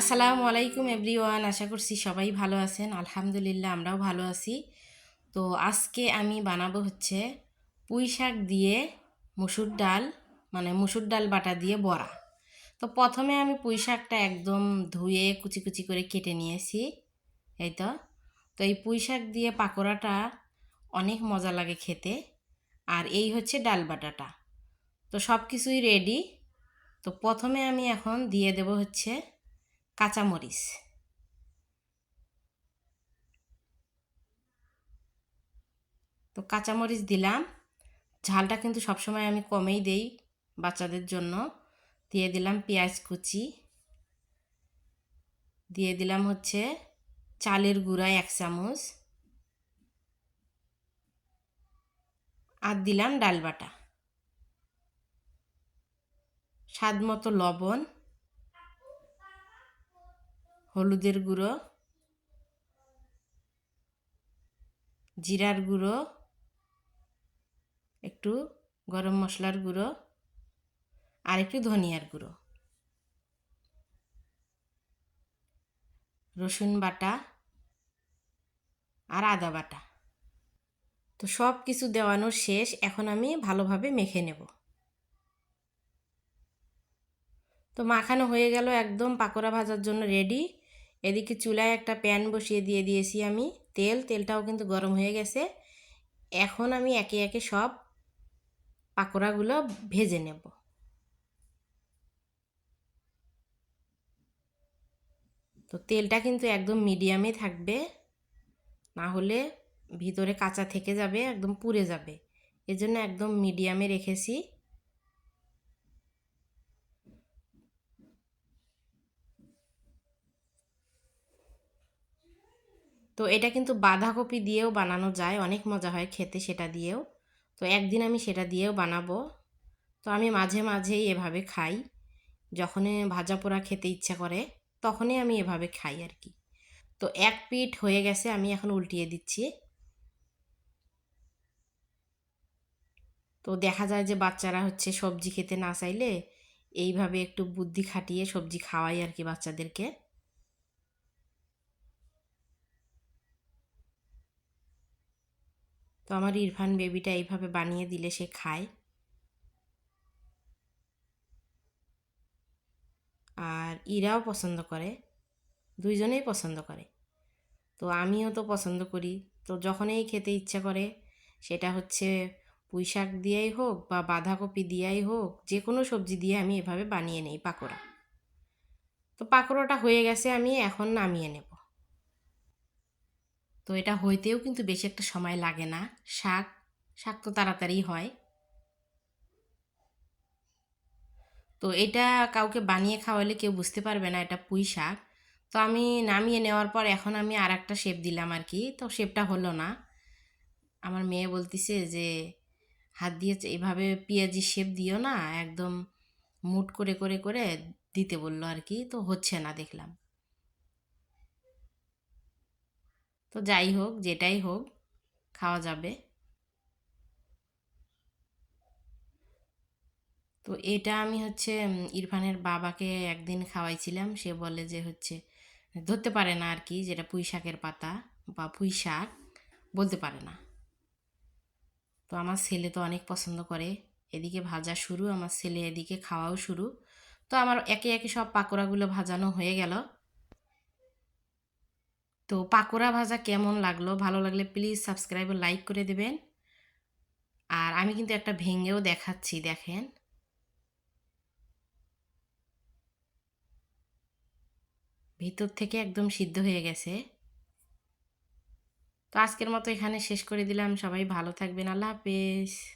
আসসালামু আলাইকুম এভরিওয়ান, আশা করছি সবাই ভালো আছেন। আলহামদুলিল্লাহ, আমরাও ভালো আছি। তো আজকে আমি বানাবো হচ্ছে পুঁই শাক দিয়ে মুসুর ডাল মানে মুসুর ডাল বাটা দিয়ে বড়া। তো প্রথমে আমি পুঁই শাকটা একদম ধুয়ে কুচি কুচি করে কেটে নিয়েছি, এই তো। তো এই পুঁই শাক দিয়ে পাকোড়াটা অনেক মজা লাগে খেতে। আর এই হচ্ছে ডাল বাটাটা। তো সব কিছুই রেডি তো প্রথমে আমি এখন দিয়ে দেব হচ্ছে কাঁচামরিচ। তো কাঁচামরিচ দিলাম। ঝালটা কিন্তু সবসময় আমি কমেই দেই বাচ্চাদের জন্য। দিয়ে দিলাম পেঁয়াজ কুচি। দিয়ে দিলাম হচ্ছে চালের গুঁড়া এক চামচ। আর দিলাম ডাল বাটা। স্বাদ মতো লবণ। হলুদের গুঁড়ো, জিরার গুঁড়ো, একটু গরম মশলার গুঁড়ো আর একটু ধনিয়ার গুঁড়ো। রসুন বাটা আর আদা বাটা। তো সব কিছু দেওয়ানোর শেষ, এখন আমি ভালোভাবে মেখে নেব। তো মাখানো হয়ে গেল, একদম পাকোড়া ভাজার জন্য রেডি এদিকে চুলায় একটা প্যান বসিয়ে দিয়ে দিয়েছি আমি। তেল, তেলটাও কিন্তু গরম হয়ে গেছে। এখন আমি একে একে সব পাকোড়াগুলো ভেজে নেব। তো তেলটা কিন্তু একদম মিডিয়ামে থাকবে। না হলে ভিতরে কাঁচা থেকে যাবে, একদম পুড়ে যাবে। এজন্য একদম মিডিয়ামে রেখেছি। তো এটা কিন্তু বাঁধাকপি দিয়েও বানানো যায়, অনেক মজা হয় খেতে সেটা দিয়েও। তো একদিন আমি সেটা দিয়েও বানাবো। তো আমি মাঝে মাঝেই এভাবে খাই। যখনই ভাজা পোড়া খেতে ইচ্ছা করে, তখনই আমি এভাবে খাই আর কি। তো এক পিঠ হয়ে গেছে, আমি এখন উল্টিয়ে দিচ্ছি। তো দেখা যায় যে বাচ্চারা হচ্ছে সবজি খেতে না চাইলে এইভাবে একটু বুদ্ধি খাটিয়ে সবজি খাওয়াই আর কি বাচ্চাদেরকে। তো আমার ইরফান বেবিটা এইভাবে বানিয়ে দিলে সে খায়। আর ইরাও পছন্দ করে, দুইজনেই পছন্দ করে। তো আমিও তো পছন্দ করি। তো যখনই খেতে ইচ্ছা করে, সেটা হচ্ছে পুঁই শাক দিয়েই হোক বা বাঁধাকপি দিয়েই হোক যে কোনো সবজি দিয়ে আমি এভাবে বানিয়ে নেই পাকোড়া। তো পাকোড়াটা হয়ে গেছে, আমি এখন নামিয়ে নেব। তো এটা হইতেও কিন্তু বেশি একটা সময় লাগে না। শাক শাক তো তাড়াতাড়ি হয়। তো এটা কাউকে বানিয়ে খাওয়ালে কেউ বুঝতে পারবে না এটা পুঁই শাক। তো আমি নামিয়ে নেওয়ার পর এখন আমি আর একটা শেপ দিলাম আর কি। তো শেপটা হলো না। আমার মেয়ে বলতিছে যে, হাত দিয়ে এভাবে পেঁয়াজি শেপ দিও না, একদম মুট করে করে করে দিতে বলল আর কি। তো হচ্ছে না দেখলাম। তো যাই হোক, যেটাই হোক, খাওয়া যাবে। তো এটা আমি হচ্ছে ইরফানের বাবাকে একদিন খাওয়াইছিলাম। সে বলে যে হচ্ছে, ধরতে পারে না আর কি, যেটা পুঁই শাকের পাতা বা পুঁই শাক, বলতে পারে না। তো আমার ছেলে তো অনেক পছন্দ করে। এদিকে ভাজা শুরু, আমার ছেলে এদিকে খাওয়াও শুরু। তো আমার একে একে সব পাকোড়াগুলো ভাজানো হয়ে গেল। তো পাকোড়া ভাজা কেমন লাগল? ভালো লাগলে প্লিজ সাবস্ক্রাইব লাইক করে দেবেন। আর আমি কিন্তু একটা ভেঙেও দেখাচ্ছি, দেখেন। ভিতর থেকে একদম সিদ্ধ হয়ে গেছে। তো আজকের মতো এখানে শেষ করে দিলাম। সবাই ভালো থাকবেন। আল্লাহ হাফেজ।